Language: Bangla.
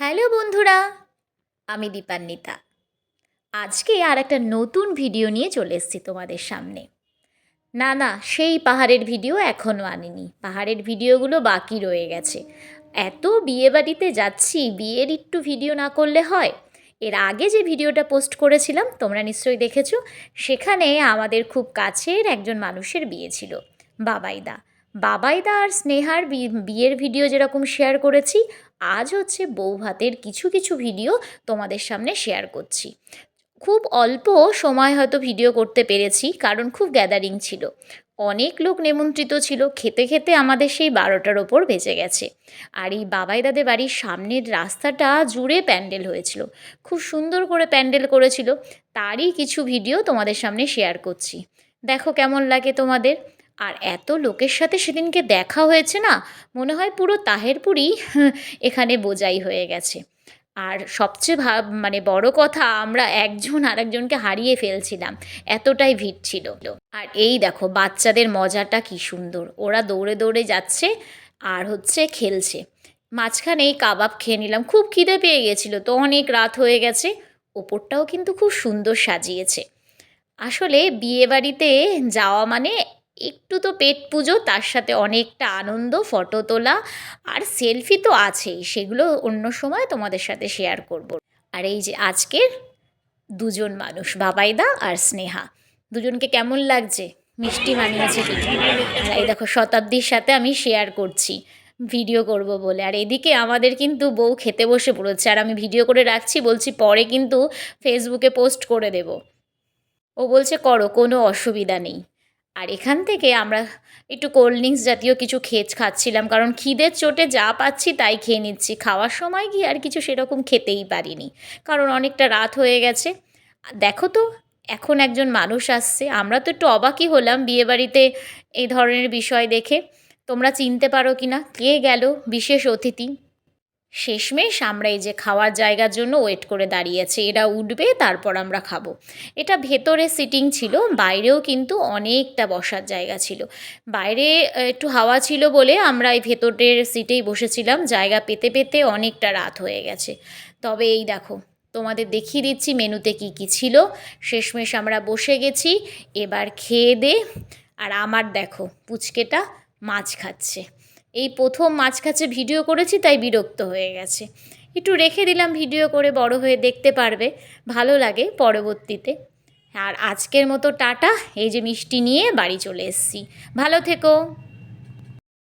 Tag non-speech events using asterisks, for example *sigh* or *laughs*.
হ্যালো বন্ধুরা, আমি দীপান্বিতা। আজকে আর একটা নতুন ভিডিও নিয়ে চলে এসেছি তোমাদের সামনে। না না, সেই পাহাড়ের ভিডিও এখনও আনিনি। পাহাড়ের ভিডিওগুলো বাকি রয়ে গেছে। এত বিয়ে বাড়িতে যাচ্ছি, বিয়ের একটু ভিডিও না করলে হয়? এর আগে যে ভিডিওটা পোস্ট করেছিলাম, তোমরা নিশ্চয়ই দেখেছ, সেখানে আমাদের খুব কাছের একজন মানুষের বিয়ে ছিল, বাবাইদা। বাবাইদা আর স্নেহার বিয়ের ভিডিও যেরকম শেয়ার করেছি, আজ হচ্ছে বউ ভাতের কিছু কিছু ভিডিও তোমাদের সামনে শেয়ার করছি। খুব অল্প সময় হয়তো ভিডিও করতে পেরেছি, কারণ খুব গ্যাদারিং ছিল। অনেক লোক নিমন্ত্রিত ছিল, খেতে খেতে আমাদের সেই বারোটার ওপর বেঁচে গেছে। আর এই বাবাই দাদের বাড়ির সামনের রাস্তাটা জুড়ে প্যান্ডেল হয়েছিল। খুব সুন্দর করে প্যান্ডেল করেছিল, তারই কিছু ভিডিও তোমাদের সামনে শেয়ার করছি। দেখো কেমন লাগে তোমাদের? আর এত লোকের সাথে সেদিনকে দেখা হয়েছে না? মনে হয় পুরো তাহেরপুরই *laughs* এখানে বোঝাই হয়ে গেছে। আর সবচেয়ে ভা মানে বড় কথা, আমরা একজন আরেকজনকে হারিয়ে ফেলছিলাম। এতটাই ভিড় ছিল। আর এই দেখো, বাচ্চাদের মজাটা কি সুন্দর। ওরা দৌড়ে দৌড়ে যাচ্ছে আর হচ্ছে খেলছে। মাঝখানে এই কাবাব খেয়ে নিলাম। খুব খিদে পেয়ে গেছিল। তো অনেক রাত হয়ে গেছে। ওপরটাও কিন্তু খুব সুন্দর সাজিয়েছে। আসলে বিয়েবাড়িতে যাওয়া মানে একটু তো পেট পুজো, তার সাথে অনেকটা আনন্দ, ফটো তোলা আর সেলফি তো আছেই, সেগুলো অন্য সময় তোমাদের সাথে শেয়ার করব। আর এই যে আজকের দুজন মানুষ, বাবাইদা আর স্নেহা। দুজনকে কেমন লাগছে? মিষ্টি বানিয়েছে এই দেখো, শতাব্দীর সাথে আমি শেয়ার করছি ভিডিও করব বলে। আর এদিকে আমাদের কিন্তু বউ খেতে বসে পড়েছে, আর আমি ভিডিও করে রাখছি, বলছি পরে কিন্তু ফেসবুকে পোস্ট করে দেব। ও বলছে, করো, কোনো অসুবিধা নেই। আর এখান থেকে আমরা একটু কোল্ড ড্রিঙ্কস জাতীয় কিছু খেয়ে খাচ্ছিলাম, কারণ খিদের চোটে যা পাচ্ছি তাই খেয়ে নিচ্ছি। খাওয়ার সময় গিয়ে আর কিছু সেরকম খেতেই পারিনি, কারণ অনেকটা রাত হয়ে গেছে। দেখো তো, এখন একজন মানুষ আসছে, আমরা তো একটু অবাকই হলাম বিয়েবাড়িতে এই ধরনের বিষয় দেখে। তোমরা চিনতে পারো কি না কে গেল বিশেষ অতিথি? শেষমেশ আমরা এই যে খাওয়ার জায়গার জন্য ওয়েট করে দাঁড়িয়েছি। এরা উঠবে, তারপর আমরা খাব। এটা ভেতরে সিটিং ছিল, বাইরেও কিন্তু অনেকটা বসার জায়গা ছিল। বাইরে একটু হাওয়া ছিল বলে আমরা এই ভেতরের সিটেই বসেছিলাম। জায়গা পেতে পেতে অনেকটা রাত হয়ে গেছে। তবে এই দেখো, তোমাদের দেখিয়ে দিচ্ছি মেনুতে কি কি ছিল। শেষমেশ আমরা বসে গেছি, এবার খেয়ে দে। আর আমার দেখো, পুচকেটা মাছ খাচ্ছে। এই প্রথম মাছ কাছে ভিডিও করেছি, তাই বিরক্ত হয়ে গেছে। একটু রেখে দিলাম ভিডিও করে, বড় হয়ে দেখতে পারবে, ভালো লাগে পরবর্তীতে। আর আজকের মতো টাটা, এই যে মিষ্টি নিয়ে বাড়ি চলে এসেছি। ভালো থেকো।